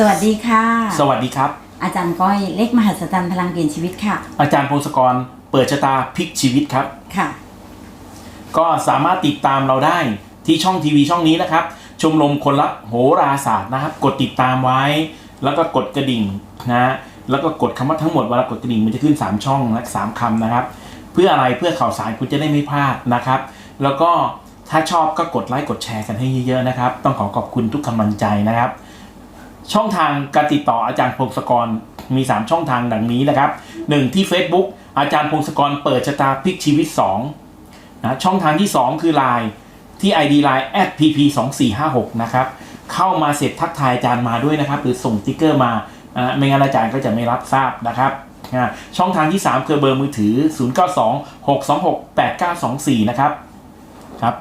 สวัสดีค่ะ สวัสดีครับ อาจารย์ก้อยเลขมหัศจรรย์พลังเปลี่ยนชีวิตค่ะ อาจารย์พงศกรเปิดชะตาพลิกชีวิตครับ ค่ะ ก็สามารถติดตามเราได้ที่ช่องทีวีช่องนี้นะครับ ชมรมคนละโหราศาสตร์นะครับ กดติดตามไว้ แล้วก็กดกระดิ่งนะแล้วก็กดคำว่าทั้งหมดเวลากดกระดิ่งมันจะขึ้น 3 ช่องและสามคำนะครับ เพื่ออะไรเพื่อข่าวสารคุณจะได้ไม่พลาดนะครับ แล้วก็ถ้าชอบก็กดไลค์กดแชร์กันให้เยอะๆนะครับ ต้องขอขอบคุณทุกกำลังใจนะครับ ช่องทางการติดต่ออาจารย์พงศกรมี 3 ช่องทางดังนี้นะครับ 1 ที่ Facebook อาจารย์พงศกรเปิดชะตาพลิกชีวิต2นะช่องทางที่ 2 คือ Line ที่ ID Line @pp 2 4 5 6 นะครับเข้ามาเสร็จทักทายอาจารย์มาด้วยนะครับ หรือส่งติ๊กเกอร์มาอ่าไม่งั้นอาจารย์ก็จะไม่รับทราบนะครับอ่าช่องทางที่ 3 คือเบอร์มือถือ 092 626 8924 นะครับครับ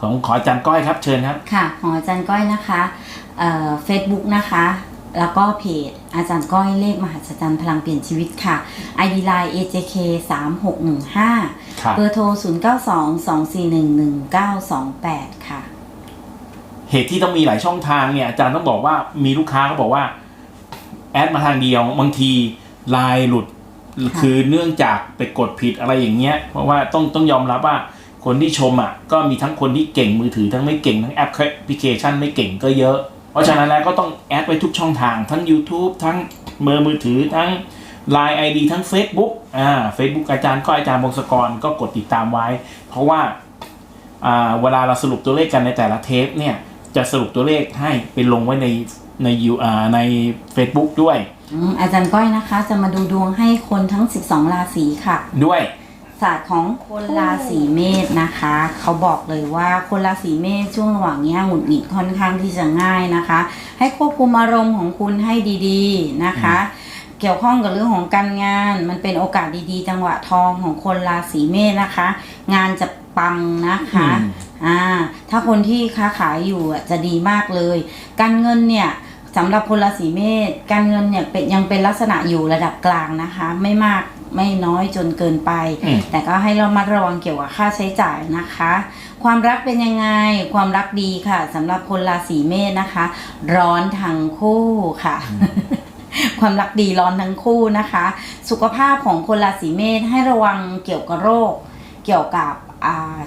ของขออาจารย์ก้อยครับเชิญครับ ค่ะ ของอาจารย์ก้อยนะคะ เฟซบุ๊กนะคะ แล้วก็เพจอาจารย์ก้อยเลขมหัศจรรย์พลังเปลี่ยนชีวิตค่ะ ID Line AJK 3615ครับเบอร์โทร 0922411928 ค่ะ เหตุที่ต้องมีหลายช่องทางเนี่ยอาจารย์ต้องบอกว่ามีลูกค้าก็บอกว่า แอดมาทางเดียวบางทีไลน์หลุดค่ะคือเนื่องจากไปกดผิดอะไรอย่างเงี้ย เพราะว่าต้องต้องยอมรับว่าคนที่ชมอะก็มีทั้งคนที่เก่งมือถือทั้งไม่เก่งทั้งแอปพลิเคชันไม่เก่งก็เยอะ เพราะฉะนั้นแล้วก็ต้องแอดไว้ทุกช่องทางทั้ง YouTube ทั้งเบอร์มือถือทั้ง Line ID ทั้ง Facebook อ่า Facebook อาจารย์ก็อาจารย์บงศกรก็กดติดตามไว้ เพราะว่าอ่าเวลาเราสรุปตัวเลขกันในแต่ละเทปเนี่ยจะสรุปตัวเลขให้เป็นลงไว้ในในยูอ่าใน Facebook ด้วย อืมอาจารย์ก้อยนะคะ จะมาดูดวงให้คนทั้ง 12 ราศีค่ะ ด้วย ศาสตร์ของคนราศีเมษนะคะ เขาบอกเลยว่าคนราศีเมษช่วงระหว่างเนี้ยหงุดหงิดค่อนข้างที่จะง่ายนะคะ ให้ควบคุมอารมณ์ของคุณให้ดีๆนะคะ เกี่ยวข้องกับเรื่องของการงาน มันเป็นโอกาสดีๆ จังหวะทองของคนราศีเมษนะคะ งานจะปังนะคะอืมอ่าถ้าคนที่ค้าขายอยู่อะจะดีมากเลย การเงินเนี่ยสำหรับคนราศีเมษการเงินเนี่ยเป็นยังเป็นลักษณะอยู่ระดับกลางนะคะ ไม่มาก ไม่น้อยจนเกินไปอืมแต่ก็ให้เรามาระวังเกี่ยวกับค่าใช้จ่ายนะคะ ความรักเป็นยังไง ความรักดีค่ะสำหรับคนราศีเมษนะคะ ร้อนทั้งคู่ค่ะความรักดีร้อนทั้งคู่นะคะ สุขภาพของคนราศีเมษให้ระวังเกี่ยวกับโรค เกี่ยวกับอ่า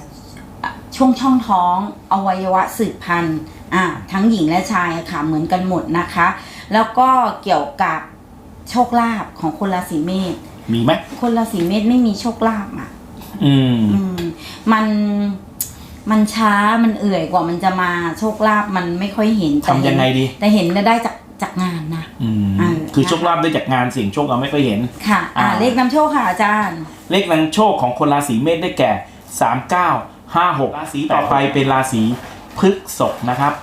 ช่วงช่องท้อง อวัยวะสืบพันธุ์อ่าทั้งหญิงและชายค่ะเหมือนกันหมดนะคะ แล้วก็เกี่ยวกับโชคลาภของคนราศีเมษ มีไหมคนราศีเมษไม่มีโชคลาภอะ อืม อืม มันมันช้ามันเอื่อยกว่ามันจะมาโชคลาภมันไม่ค่อยเห็นแต่ทำยังไงดี แต่เห็นได้จากจากงานนะ อืม อ่า คือโชคลาภได้จากงานเสิ่ยงโชคเราไม่ค่อยเห็น ค่ะ อ่าอ่า เลขนำโชคค่ะอาจารย์ เลขนำโชคของคนราศีเมษได้แก่ 3 9 5 6 ราศีต่อไปเป็นราศีพฤษภนะครับ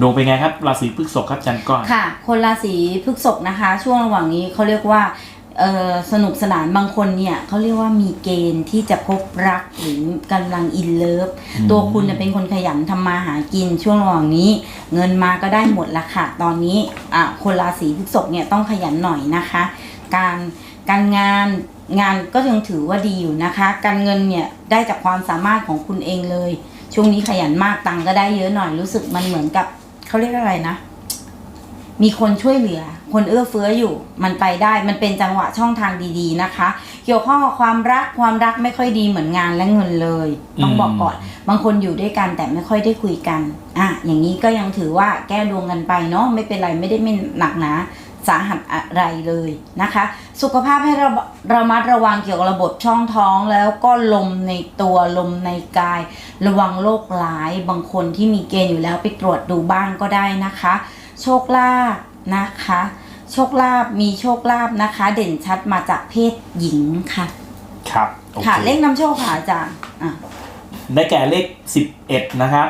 ดวงเป็นไงครับราศีพฤษภครับอาจันก้อนค่ะ คนราศีพฤษภนะคะ ช่วงระหว่างนี้เขาเรียกว่าเออสนุกสนานบางคนเนี่ยเขาเรียกว่ามีเกณฑ์ที่จะพบรักหรือกำลังอินเลิฟอืมตัวคุณเนี่ยเป็นคนขยันทำมาหากินช่วงระหว่างนี้ เงินมาก็ได้หมดละค่ะตอนนี้อะคนราศีพฤษภเนี่ยต้องขยันหน่อยนะคะ การการงานงานก็ยังถือว่าดีอยู่นะคะ การเงินเนี่ยได้จากความสามารถของคุณเองเลย ช่วงนี้ขยันมากตังค์ก็ได้เยอะหน่อยรู้สึกมันเหมือนกับ เขาเรียกอะไรนะ มีคนช่วยเหลือ คนเอื้อเฟื้ออยู่ มันไปได้ มันเป็นจังหวะช่องทางดีๆนะคะ เกี่ยวข้องกับความรัก ความรักไม่ค่อยดีเหมือนงานและเงินเลย ต้องบอกก่อน บางคนอยู่ด้วยกันแต่ไม่ค่อยได้คุยกัน อะ อย่างนี้ก็ยังถือว่าแก้ดวงกันไปเนาะ ไม่เป็นไร ไม่ได้ไม่หนักหนา สาหัสอะไรเลยนะคะ สุขภาพให้เราเรามัดระวังเกี่ยวกับระบบช่องท้องแล้วก็ลมในตัวลมในกาย ระวังโรคร้ายบางคนที่มีเกณฑ์อยู่แล้วไปตรวจดูบ้างก็ได้นะคะ โชคลาภนะคะ โชคลาภมีโชคลาภนะคะ เด่นชัดมาจากเพศหญิงค่ะ ครับโอเคค่ะเลขนำโชคค่ะอาจารย์อะได้แก่เลข 11 นะครับ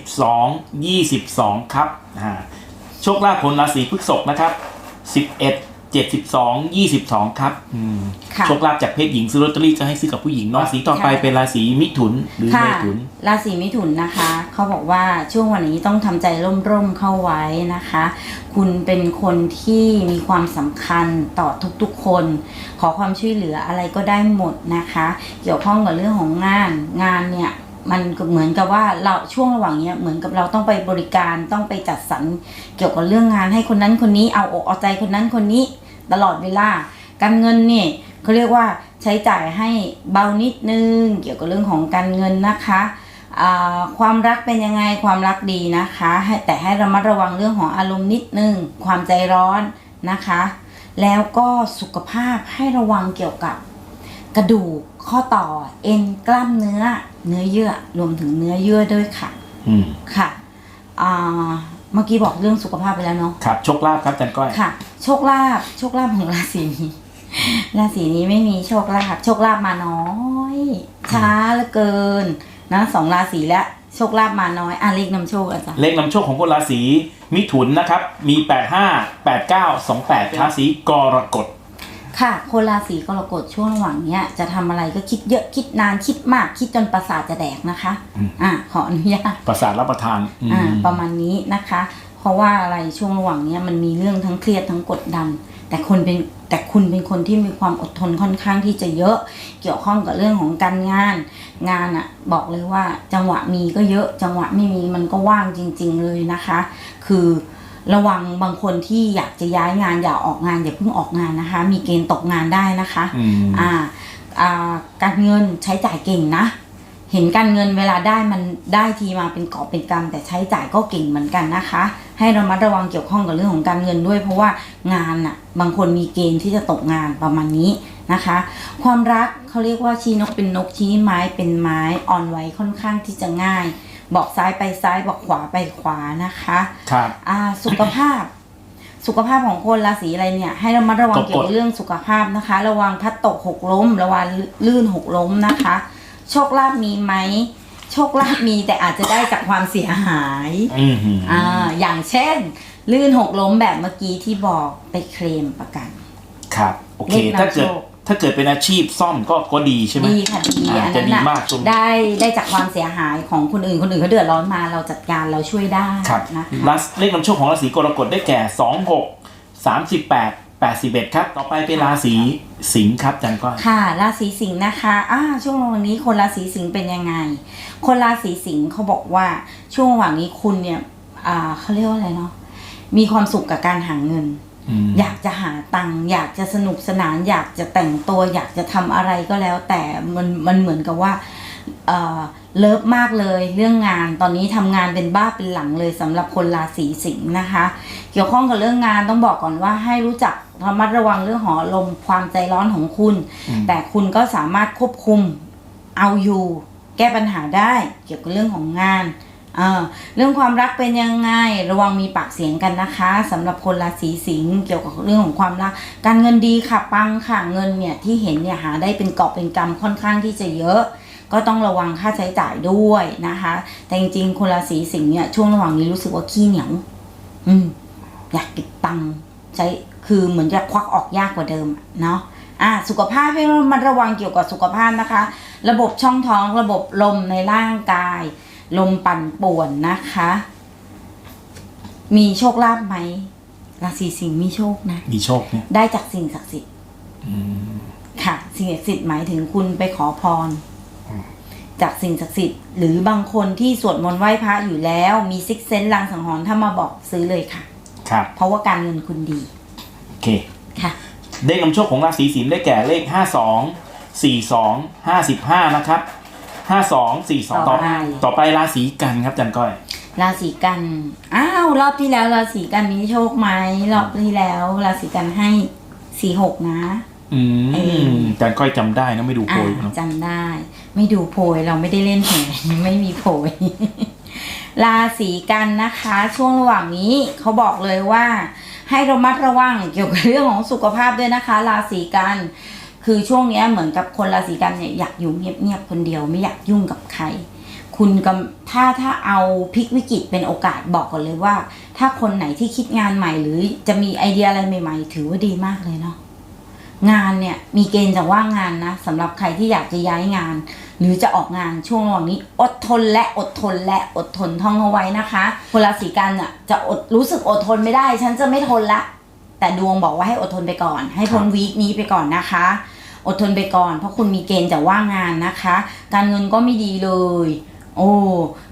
72 22 ครับอ่า โชคลาภคนราศีพฤษภนะครับ11 72 22 ครับอืมค่ะ โชคลาภจากเพศหญิงซื้อลอตเตอรี่จะให้ซื้อกับผู้หญิงเนาะราศีต่อไปค่ะเป็นราศีมิถุนหรือค่ะเมถุน ราศีมิถุนนะคะ เขาบอกว่าช่วงวันนี้ต้องทำใจร่มๆเข้าไว้นะคะ คุณเป็นคนที่มีความสำคัญต่อทุกๆคน ขอความช่วยเหลืออะไรก็ได้หมดนะคะ เกี่ยวข้องกับเรื่องของงาน งานเนี่ย มันเหมือนกับว่าเราช่วงระหว่างเนี้ยเหมือนกับเราต้องไปบริการต้องไปจัดสรรเกี่ยวกับเรื่องงานให้คนนั้นคนนี้เอาอกเอาใจคนนั้นคนนี้ตลอดเวลา การเงินเนี่ยเขาเรียกว่าใช้จ่ายให้เบานิดนึง เกี่ยวกับเรื่องของการเงินนะคะความรักเป็นยังไงความรักดีนะคะแต่ให้ระมัดระวังเรื่องของอารมณ์นิดนึงความใจร้อนนะคะ แล้วก็สุขภาพให้ระวังเกี่ยวกับกระดูกข้อต่อเอ็นกล้ามเนื้อ เนื้อเยื่อรวมถึงเนื้อเยื่อด้วยค่ะอืมค่ะอ่าเมื่อกี้บอกเรื่องสุขภาพไปแล้วเนาะครับโชคลาภครับอาจารย์ก้อย ค่ะ โชคลาภโชคลาภของราศีนี้ราศีนี้ไม่มีโชคลาภโชคลาภมาน้อย ช้าเหลือเกินนะสองราศีแล้วโชคลาภมาน้อยอะเลขนำโชคอาจารย์เลขนำโชคของคนราศีมิถุนนะครับ มี 85 89 28ราศีกรกฎ ค่ะคนราศีกรกฎช่วงระหว่างเนี้ยจะทำอะไรก็คิดเยอะคิดนานคิดมาก คิดจนประสาทจะแดกนะคะอืมอะขออนุญาตประสาทรับประทานอืมอ่าประมาณนี้นะคะ เพราะว่าอะไรช่วงระหว่างเนี้ยมันมีเรื่องทั้งเครียดทั้งกดดัน แต่คนเป็นแต่คุณเป็นคนที่มีความอดทนค่อนข้างที่จะเยอะเกี่ยวข้องกับเรื่องของการงาน งานอะบอกเลยว่าจังหวะมีก็เยอะจังหวะไม่มีมันก็ว่างจริง ๆเลยนะคะ คือ ระวังบางคนที่อยากจะย้ายงานอย่าออกงานอย่าเพิ่งออกงานนะคะ มีเกณฑ์ตกงานได้นะคะอืมอ่าอ่าการเงินใช้จ่ายเก่งนะ เห็นการเงินเวลาได้มันได้ทีมาเป็นกอบเป็นกำแต่ใช้จ่ายก็เก่งเหมือนกันนะคะ ให้ระมัดระวังเกี่ยวข้องกับเรื่องของการเงินด้วย เพราะว่างานน่ะบางคนมีเกณฑ์ที่จะตกงานประมาณนี้นะคะ ความรักเขาเรียกว่าชี้นกเป็นนกชี้ไม้เป็นไม้อ่อนไหวค่อนข้างที่จะง่าย บอกซ้ายไปซ้ายบอกขวาไปขวานะคะครับอ่าสุขภาพ สุขภาพของคนราศีอะไรเนี่ย ให้ระมัดระวังกดเกี่ยวกับเรื่องสุขภาพนะคะ ระวังพลัดตกหกล้ม ระวังลื่นหกล้มนะคะ โชคลาภมีไหมโชคลาภมีแต่อาจจะได้จากความเสียหายอืมอ่าอย่างเช่น ลื่นหกล้มแบบเมื่อกี้ที่บอกไปเคลมประกัน ครับ โอเคเลขนำถ้าเกิดโชค ถ้าเกิดเป็นอาชีพซ่อมก็ก็ดีใช่ไหมดีค่ะดีอ่าอันจะนั้นดีน่ะมากตรง ได้ได้จากความเสียหายของคนอื่นคนอื่นเขาเดือดร้อนมาเราจัดการเราช่วยได้ครับนะคะราศีเลขนำโชคของราศีกรกฎได้แก่ 26 38 81 ครับ ต่อไปเป็นราศีสิงห์ครับอาจารย์ก้อย ค่ะราศีสิงห์นะคะอ่าช่วงวันนี้คนราศีสิงห์เป็นยังไง คนราศีสิงห์เขาบอกว่าช่วงระหว่างนี้คุณเนี่ยอ่าเขาเรียกว่าอะไรเนาะมีความสุขกับการหาเงิน อืมอยากจะหาตังค์อยากจะสนุกสนาน อยากจะแต่งตัว อยากจะทำอะไรก็แล้ว แต่มันมันเหมือนกับว่าเอ่อเลิฟมากเลยเรื่องงานตอนนี้ทำงานเป็นบ้าเป็นหลังเลยสำหรับคนราศีสิงห์นะคะ เกี่ยวข้องกับเรื่องงานต้องบอกก่อนว่าให้รู้จักระมัดระวังเรื่องของอารมณ์ความใจร้อนของคุณอืมแต่คุณก็สามารถควบคุมเอาอยู่ แก้ปัญหาได้เกี่ยวกับเรื่องของงาน เรื่องความรักเป็นยังไง ระวังมีปากเสียงกันนะคะสำหรับคนราศีสิงห์เกี่ยวกับเรื่องของความรัก การเงินดีค่ะปังค่ะเงินเนี่ยที่เห็นเนี่ยหาได้เป็นกอบเป็นกำค่อนข้างที่จะเยอะก็ต้องระวังค่าใช้จ่ายด้วยนะคะ แต่จริงๆ คนราศีสิงห์เนี่ยช่วงระหว่างนี้รู้สึกว่าขี้เหนียวอืม อยากเก็บตังค์ใช้คือเหมือนจะควักออกยากกว่าเดิมเนาะอะสุขภาพให้มันระวังเกี่ยวกับสุขภาพนะคะ ระบบช่องท้องระบบลมในร่างกาย ลมปั่นป่วนนะคะ มีโชคลาภไหมราศีสิงห์มีโชคนะ มีโชคเนี่ยได้จากสิ่งศักดิ์สิทธิ์อืมค่ะ สิ่งศักดิ์สิทธิ์หมายถึงคุณไปขอพร จากสิ่งศักดิ์สิทธิ์ หรือบางคนที่สวดมนต์ไหว้พระอยู่แล้ว มีซิกเซนลางสังหรณ์ถ้ามาบอกซื้อเลยค่ะ ครับ เพราะว่าการเงินคุณดี โอเค ค่ะเลขนำโชคของราศีสิงห์ได้แก่เลข52 42 55นะครับ 52 42ต่อต่อไปต่อไปราศีกันครับอาจารย์ก้อย ราศีกันอ้าวรอบที่แล้วราศีกันมีโชคไหมรอบที่แล้ว ราศีกันให้สี่หกนะอืเอมออาจารย์ก้อยจำได้นะไม่ดูโพอ่ายเนอะจำได้ ไม่ดูโพยเราไม่ได้เล่นโพยไม่มีโพยราศีกันนะคะ ช่วงระหว่างนี้เขาบอกเลยว่า ให้ระมัดระวังเกี่ยวกับเรื่องของสุขภาพด้วยนะคะ ราศีกัน คือช่วงนี้เหมือนกับคนราศีกันเนี่ยอยากอยู่เงียบๆคนเดียวไม่อยากยุ่งกับใคร คุณกำถ้าถ้าเอาพลิกวิกฤตเป็นโอกาสบอกก่อนเลยว่า ถ้าคนไหนที่คิดงานใหม่ หรือจะมีไอเดียอะไรใหม่ ๆ ถือว่าดีมากเลยเนาะงานเนี่ยมีเกณฑ์จะว่างงานนะสำหรับใครที่อยากจะย้ายงาน หรือจะออกงานช่วงระหว่างนี้ อดทนและอดทนและอดทนท่องเอาไว้นะคะคนราศีกันอะจะอดรู้สึกอดทนไม่ได้ ฉันจะไม่ทนละ แต่ดวงบอกว่าให้อดทนไปก่อน ให้พ้นวีคนี้ไปก่อนนะคะ อดทนไปก่อน เพราะคุณมีเกณฑ์จะว่างงานนะคะ การเงินก็ไม่ดีเลย โอ้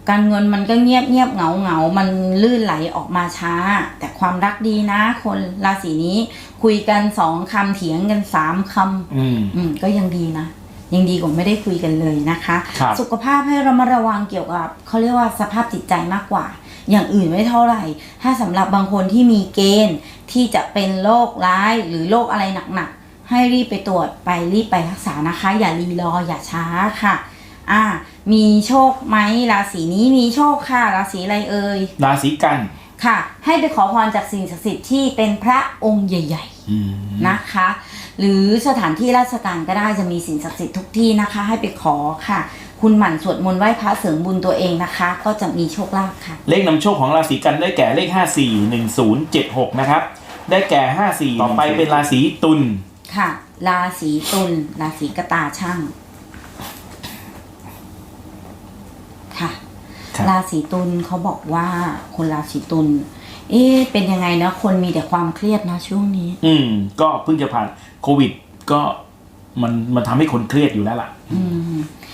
การเงินมันก็เงียบเงียบเหงาเหงามันลื่นไหลออกมาช้า แต่ความรักดีนะ คนราศีนี้ คุยกันสองคำเถียงกันสามคำอืมอืมก็ยังดีนะยังดีกว่าไม่ได้คุยกันเลยนะคะครับสุขภาพให้เรามาระวังเกี่ยวกับเขาเรียกว่าสภาพจิตใจมากกว่า อย่างอื่นไม่เท่าไหร่ ถ้าสำหรับบางคนที่มีเกณฑ์ที่จะเป็นโรคร้ายหรือโรคอะไรหนักๆ ให้รีบไปตรวจไปรีบไปรักษานะคะ อย่ารีรออย่าช้าค่ะอ่ามีโชคไหมราศีนี้มีโชคค่ะ ราศีอะไรเอ่ยราศีกันค่ะ ให้ไปขอพรจากสิ่งศักดิ์สิทธิ์ที่เป็นพระองค์ใหญ่ๆอืมนะคะ หรือสถานที่ราชการก็ได้จะมีสิ่งศักดิ์สิทธิ์ทุกที่นะคะ ให้ไปขอค่ะ คุณหมั่นสวดมนต์ไหว้พระเสริมบุญตัวเองนะคะ ก็จะมีโชคลาภค่ะ เลขนำโชคของราศีกันได้แก่เลข 541076 นะครับ ได้แก่ 54 ต่อไปเป็นราศีตุลค่ะ ราศีตุลราศีกระตาช่างค่ะครับราศีตุลเขาบอกว่าคนราศีตุลเอ๊ะเป็นยังไงนะคนมีแต่ความเครียดนะช่วงนี้ อืม ก็เพิ่งจะผ่านโควิด ก็มันมันทำให้คนเครียดอยู่แล้วล่ะ อืมเอ่อ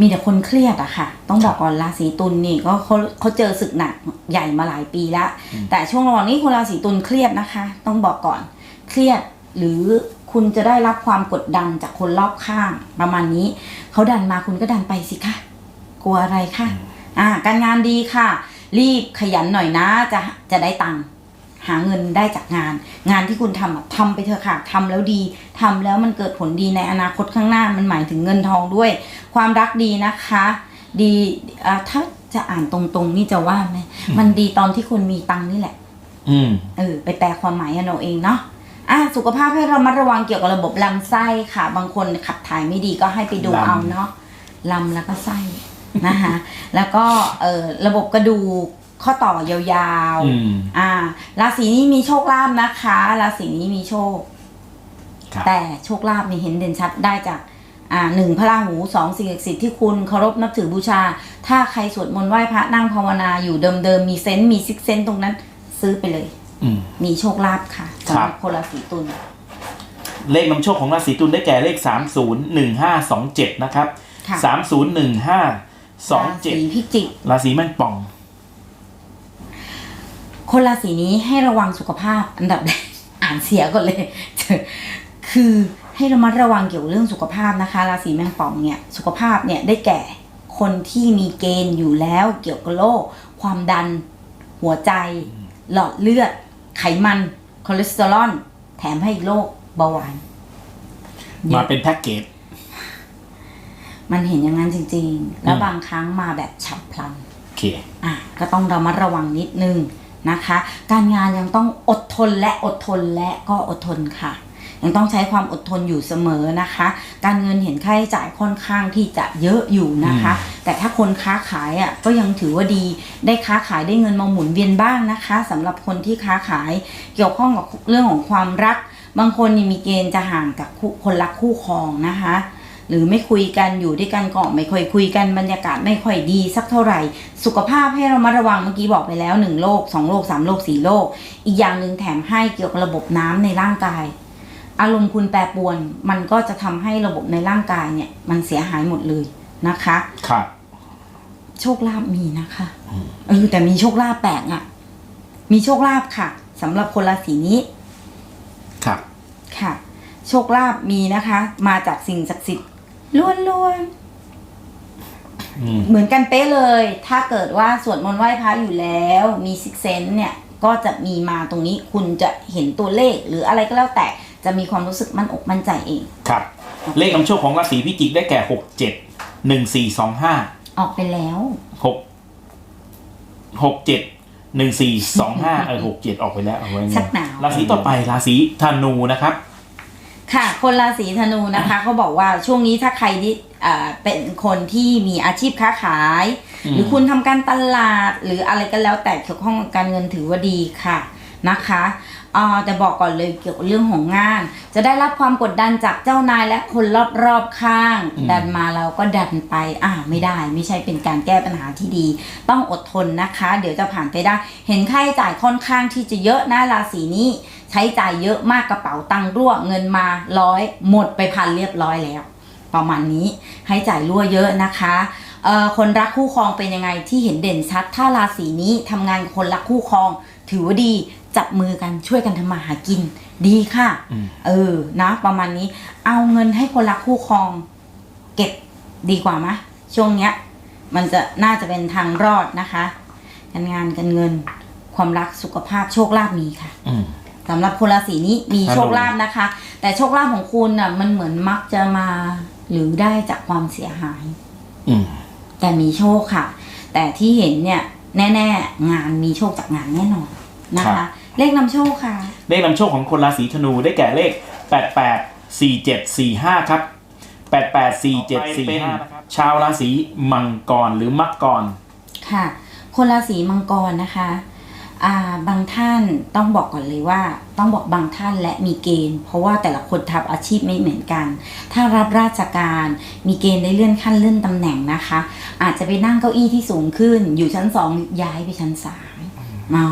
มีแต่คนเครียดอะค่ะ ต้องบอกก่อนราศีตุลนี่ก็เขาเขาเจอศึกหนักใหญ่มาหลายปีแล้วแต่ช่วงระหว่างนี้คนราศีตุลเครียดนะคะ ต้องบอกก่อนเครียดหรือคุณจะได้รับความกดดันจากคนรอบข้างประมาณนี้เขาดันมาคุณก็ดันไปสิคะกลัวอะไรคะอ่าการงานดีค่ะ รีบขยันหน่อยนะจะจะได้ตังค์ หาเงินได้จากงาน งานที่คุณทำอะทำไปเถอะค่ะทำแล้วดี ทำแล้วมันเกิดผลดีในอนาคตข้างหน้ามันหมายถึงเงินทองด้วย ความรักดีนะคะ ดีอ่าถ้าจะอ่านตรงๆ นี่จะว่าไหมมันดีตอนที่คุณมีตังค์นี่แหละ อืมเออไปแปลความหมายกันเอาเองเนาะอะสุขภาพให้เรามาระวังเกี่ยวกับระบบลำไส้ค่ะ บางคนขับถ่ายไม่ดีก็ให้ไปดูลำเอาเนาะลำแล้วก็ไส้นะคะแล้วก็เออระบบกระดูก ข้อต่อยาวอืมๆอ่า ราศีนี้มีโชคลาภนะคะ ราศีนี้มีโชคครับแต่โชคลาภนี่เห็นเด่นชัดได้จาก อ่าหนึ่งพระราหูสองสิ่งศักดิ์สิทธิ์ที่คุณเคารพนับถือบูชา ถ้าใครสวดมนต์ไหว้พระนั่งภาวนาอยู่เดิมๆ มีเซนต์มีซิกเซนต์ตรงนั้น ซื้อไปเลยอืมมีโชคลาภค่ะครัสำหบรับคนราศีตุล เลขนำโชคของราศีตุลได้แก่เลข301527นะครับค่ะ301527ราศีพิจิก ราศีแม่งป่อง คนราศีนี้ให้ระวังสุขภาพอันดับแรกอ่านเสียก่อนเลย คือให้ระมัดระวังเกี่ยวกับเรื่องสุขภาพนะคะ ราศีแมงป่องเนี่ยสุขภาพเนี่ยได้แก่คนที่มีเกณฑ์อยู่แล้วเกี่ยวกับโรคความดัน หัวใจ หลอดเลือด ไขมันคอเลสเตอรอลแถมให้อีกโรคเบาหวานมาเป็นแพ็กเกจมันเห็นอย่างนั้นจริง ๆ แล้วอืมบางครั้งมาแบบฉับพลันโอเคอะก็ต้องระมัดระวังนิดนึง นะคะ การงานยังต้องอดทนและอดทนและก็อดทนค่ะ ยังต้องใช้ความอดทนอยู่เสมอนะคะ การเงินเห็นค่าใช้จ่ายค่อนข้างที่จะเยอะอยู่นะคะ แต่ถ้าคนค้าขายอะก็ยังถือว่าดีได้ค้าขายได้เงินมาหมุนเวียนบ้างนะคะสำหรับคนที่ค้าขายเกี่ยวข้องกับเรื่องของความรัก บางคนนี่มีเกณฑ์จะห่างกับคู่คนรักคู่ครองนะคะ หรือไม่คุยกันอยู่ด้วยกันก็ไม่ค่อยคุยกันบรรยากาศไม่ค่อยดีสักเท่าไหร่ สุขภาพให้เรามาระวังเมื่อกี้บอกไปแล้วหนึ่งโรคสองโรคสามโรคสี่โรคอีกอย่างหนึ่งแถมให้เกี่ยวกับระบบน้ำในร่างกาย อารมณ์คุณแปรปรวน มันก็จะทำให้ระบบในร่างกายเนี่ยมันเสียหายหมดเลยนะคะครับโชคลาภมีนะคะเออแต่มีโชคลาภแปลกอะ่ะ มีโชคลาภค่ะสำหรับคนราศีนี้ครับค่ะ โชคลาภมีนะคะ มาจากสิ่งศักดิ์สิทธิ์ ล้วนๆอืมเหมือนกันเป๊ะเลย ถ้าเกิดว่าสวดมนต์ไหว้พระอยู่แล้ว มีซิกเซนเนี่ย ก็จะมีมาตรงนี้คุณจะเห็นตัวเลขหรืออะไรก็แล้วแต่จะมีความรู้สึกมั่นอกมั่นใจเอง ครับ เลขนำโชคของราศีพิจิกได้แก่67 1425ออกไปแล้วหกหกเจ็ดหนึ่งสี่สองห้าเออหกเจ็ดออกไปแล้วเอาไว้ไงชักหนาวราศีต่อไปราศีธนูนะครับ ค่ะ คนราศีธนูนะคะเขาบอกว่าช่วงนี้ถ้าใครที่อ่าเป็นคนที่มีอาชีพค้าขายอืมหรือคุณทำการตลาดหรืออะไรก็แล้วแต่เกี่ยวข้องกับการเงินถือว่าดีค่ะนะคะอ่าแต่บอกก่อนเลยเกี่ยวกับเรื่องของงาน จะได้รับความกดดันจากเจ้านายและคนรอบๆข้าง ดันมาเราก็ดันไปอ่าไม่ได้ ไม่ใช่เป็นการแก้ปัญหาที่ดี ต้องอดทนนะคะ เดี๋ยวจะผ่านไปได้ เห็นค่าใช้จ่ายค่อนข้างที่จะเยอะนะราศีนี้ ใช้จ่ายเยอะมากกระเป๋าตังค์รั่วเงินมาร้อยหมดไปพันเรียบร้อยแล้ว ประมาณนี้ให้จ่ายรั่วเยอะนะคะเอ่อคนรักคู่ครองเป็นยังไงที่เห็นเด่นชัด ถ้าราศีนี้ทำงานกับคนรักคู่ครอง ถือว่าดีจับมือกันช่วยกันทำมาหากิน ดีค่ะอืมเออนะ ประมาณนี้ เอาเงินให้คนรักคู่ครอง เก็บดีกว่าไหมช่วงเนี้ย มันจะน่าจะเป็นทางรอดนะคะการงานการเงิน ความรักสุขภาพโชคลาภมีค่ะอืม สำหรับคนราศีนี้มีฮัลโหลโชคลาภนะคะ แต่โชคลาภของคุณน่ะ มันเหมือนมักจะมา หรือได้จากความเสียหาย อืมแต่มีโชคค่ะ แต่ที่เห็นเนี่ยแน่ ๆ งานมีโชคจากงานแน่นอนนะครัคะบเลขนำโชคค่ะ เลขนำโชคของคนราศีธนูได้แก่เลข 88 47 45 ครับ 88 47 45 ชาวราศีมังกรหรือมักกรค่ะ คนราศีมังกรนะคะอ่า บางท่านต้องบอกก่อนเลยว่า ต้องบอกบางท่านและมีเกณฑ์ เพราะว่าแต่ละคนทำอาชีพไม่เหมือนกัน ถ้ารับราชการมีเกณฑ์ได้เลื่อนขั้นเลื่อนตำแหน่งนะคะ อาจจะไปนั่งเก้าอี้ที่สูงขึ้น อยู่ชั้นสองย้ายไปชั้นสามอ๋อ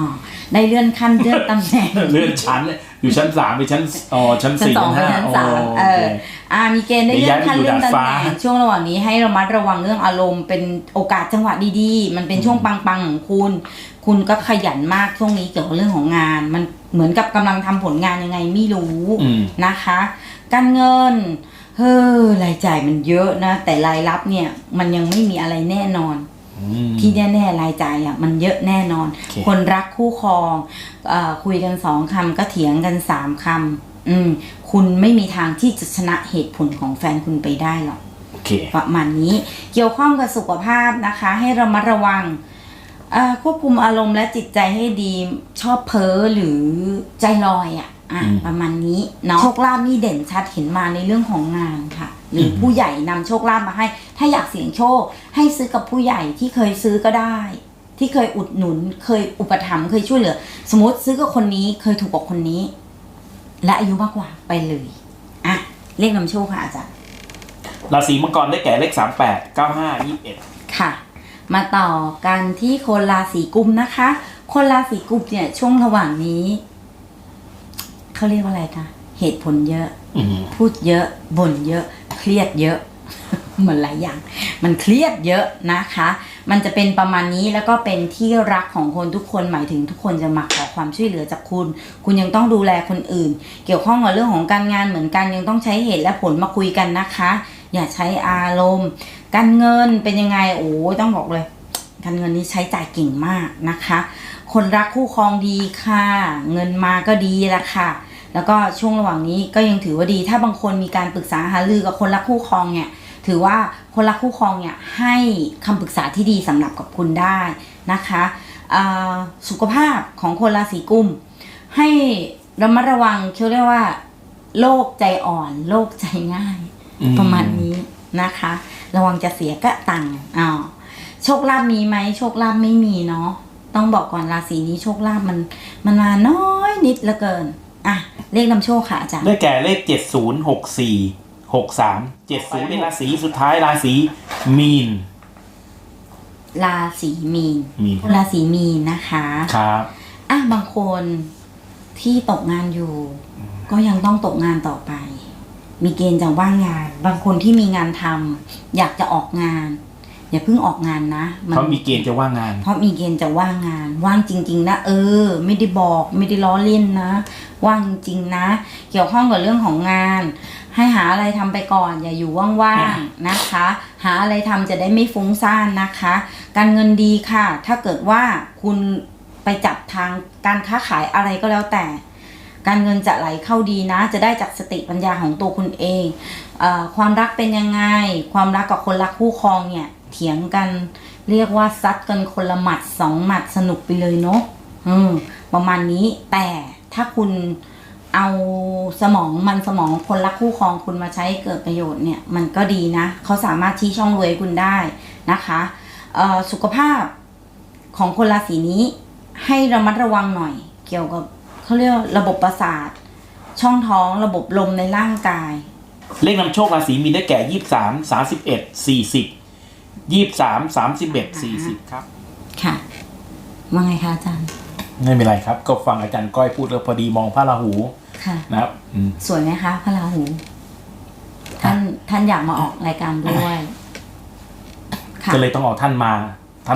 ได้เลื่อนขั้นเลื่อนตำแหน่งเลื่อนชั้นอยู่ชั้น3ไปชั้นอ๋อชั้นชั้น4สองชั้นไปชั้น5สามโอเอเคอ อ่ามีเกณฑ์ได้เลื่อนขั้นเดี๋เลื่ยวอนย้ายตำไปอยู่แหน่ดาดงฟ้าช่วงระหว่างนี้ให้ระมัดระวังเรื่องอารมณ์เป็นโอกาสจังหวะดีๆ มันเป็นช่วงปังๆของคุณ คุณก็ขยันมากช่วงนี้เกี่ยวกับเรื่องของงาน มันเหมือนกับกำลังทำผลงานยังไงไม่รู้อืมนะคะ การเงินเฮ้อรายจ่ายมันเยอะนะ แต่รายรับเนี่ยมันยังไม่มีอะไรแน่นอนอืมที่แน่ๆรายจ่ายอะมันเยอะแน่นอนโอเคคนรักคู่ครองเออคุยกันสองคำก็เถียงกันสามคำอืม คุณไม่มีทางที่จะชนะเหตุผลของแฟนคุณไปได้หรอกโอเคประมาณนี้เกี่ยวข้องกับสุขภาพนะคะ ให้ระมัดระวังเอ่อควบคุมอารมณ์และจิตใจให้ดีชอบเพ้อหรือใจลอยอะ่ะอะอืมประมาณนี้เนาะโชคลาภนี่เด่นชัดเห็นมาในเรื่องของงานค่ะ หรืออมผู้ใหญ่นำโชคลาภมาให้ ถ้าอยากเสี่ยงโชค ให้ซื้อกับผู้ใหญ่ที่เคยซื้อก็ได้ ที่เคยอุดหนุน เคยอุปถัมภ์เคยช่วยเหลือ สมมติซื้อกับคนนี้เคยถูกกับคนนี้ และอายุมากกว่าไปเลยอะเลขนำโชคค่ะอาจารย์ราศีมังกรได้แก่เลข 38 95 21 ค่ะ มาต่อกันที่คนราศีกุมนะคะ คนราศีกุมเนี่ยช่วงระหว่างนี้เขาเรียกว่าอะไรคะเหตุผลเยอะอืมพูดเยอะบ่นเยอะ เครียดเยอะ เหมือนหลายอย่าง มันเครียดเยอะนะคะ มันจะเป็นประมาณนี้แล้วก็เป็นที่รักของคนทุกคนหมายถึงทุกคนจะมาขอความช่วยเหลือจากคุณ คุณยังต้องดูแลคนอื่น เกี่ยวข้องกับเรื่องของการงานเหมือนกันยังต้องใช้เหตุและผลมาคุยกันนะคะ อย่าใช้อารมณ์ การเงินเป็นยังไงโอ้ยต้องบอกเลย การเงินนี้ใช้จ่ายเก่งมากนะคะ คนรักคู่ครองดีค่ะ เงินมาก็ดีละค่ะแล้วก็ช่วงระหว่างนี้ก็ยังถือว่าดี ถ้าบางคนมีการปรึกษาหารือกับคนรักคู่ครองเนี่ย ถือว่าคนรักคู่ครองเนี่ยให้คำปรึกษาที่ดีสำหรับกับคุณได้นะคะอ่าสุขภาพของคนราศีกุม ให้ระมัดระวังเขาเรียกว่าโรคใจอ่อนโรคใจง่ายอืมประมาณนี้นะคะ ระวังจะเสียกะตังค์อ้าวโชคลาภมีไหมโชคลาภไม่มีเนาะต้องบอกก่อนราศีนี้โชคลาภมันมันมาน้อยนิดเหลือเกินอะเลขนำโชคค่ะอาจารย์ได้แก่เลข 70 64 63 70เป็นราศีสุดท้ายราศีมีน ราศีมีนมีน ราศีมีนนะคะครับอะบางคนที่ตกงานอยู่ ก็ยังต้องตกงานต่อไป มีเกณฑ์จะว่างงาน บางคนที่มีงานทำอยากจะออกงาน อย่าเพิ่งออกงานนะเพราะมีเกณฑ์จะว่างงาน เพราะมีเกณฑ์จะว่างงาน ว่างจริง ๆ นะ เออ ไม่ได้บอก ไม่ได้ล้อเล่นนะ ว่างจริงๆนะ เกี่ยวข้องกับเรื่องของงาน ให้หาอะไรทำไปก่อน อย่าอยู่ว่างๆนะคะ หาอะไรทำจะได้ไม่ฟุ้งซ่านนะคะ การเงินดีค่ะ ถ้าเกิดว่าคุณไปจับทางการค้าขายอะไรก็แล้วแต่ การเงินจะไหลเข้าดีนะ จะได้จากสติปัญญาของตัวคุณเองเออความรักเป็นยังไง ความรักกับคนรักคู่ครองเนี่ยเถียงกันเรียกว่าซัดกันคนละหมัดสองหมัดสนุกไปเลยเนาะอืมประมาณนี้แต่ถ้าคุณ เอาสมองมันสมองคนรักคู่ครองคุณมาใช้ให้เกิดประโยชน์เนี่ยมันก็ดีนะเขาสามารถชี้ช่องรวยให้คุณได้นะคะเอ่อสุขภาพของคนราศีนี้ให้ระมัดระวังหน่อย เกี่ยวกับเขาเรียกว่าระบบประสาท ช่องท้องระบบลมในร่างกาย เลขนำโชคราศีมีนได้แก่23 31 40 23 31 40ครับ ค่ะว่าไงคะอาจารย์ ไม่เป็นไรครับ ก็ฟังอาจารย์ก้อยพูดแล้วพอดีมองพระราหูค่ะ นะครับอืมสวยไหมคะพระราหู ท่านท่านอยากมาออกรายการด้วยค่ะก็เลยต้องเอาท่านมา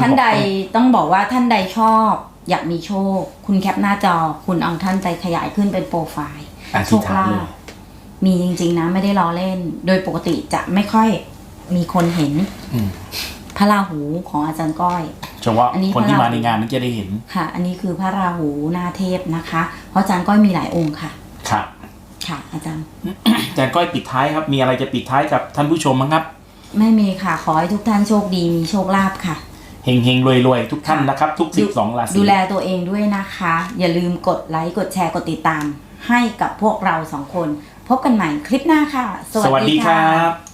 ท่านบอกใดต้องบอกว่าท่านใดชอบ อยากมีโชค คุณแคปหน้าจอ คุณเอาท่านไปขยายขึ้นเป็นโปรไฟล์อโชธิษคฐานลาเลยภมีจริง ๆ นะไม่ได้ล้อเล่น โดยปกติจะไม่ค่อยมีคนเห็นอืมพระราหูของอาจารย์ก้อยเฉพาะอันนี้คนที่พระมาราหูในงานนั้นจะได้เห็น ค่ะ อันนี้คือพระราหูหนาเทพนะคะ เพราะอาจารย์ก้อยมีหลายองค์ค่ะ ครับค่ะ อาจารย์ อาจารย์ก้อยปิดท้ายครับ มีอะไรจะปิดท้ายกับท่านผู้ชมมั้งครับ ไม่มีค่ะ ขอให้ทุกท่านโชคดีมีโชคลาภค่ะเฮงเฮงรวยรวยๆทุกท่านนะครับ ทุก12ราศีดูแลตัวเองด้วยนะคะ อย่าลืมกดไลค์กดแชร์กดติดตาม ให้กับพวกเราสองคน พบกันใหม่คลิปหน้าค่ะ สวัสดีครับ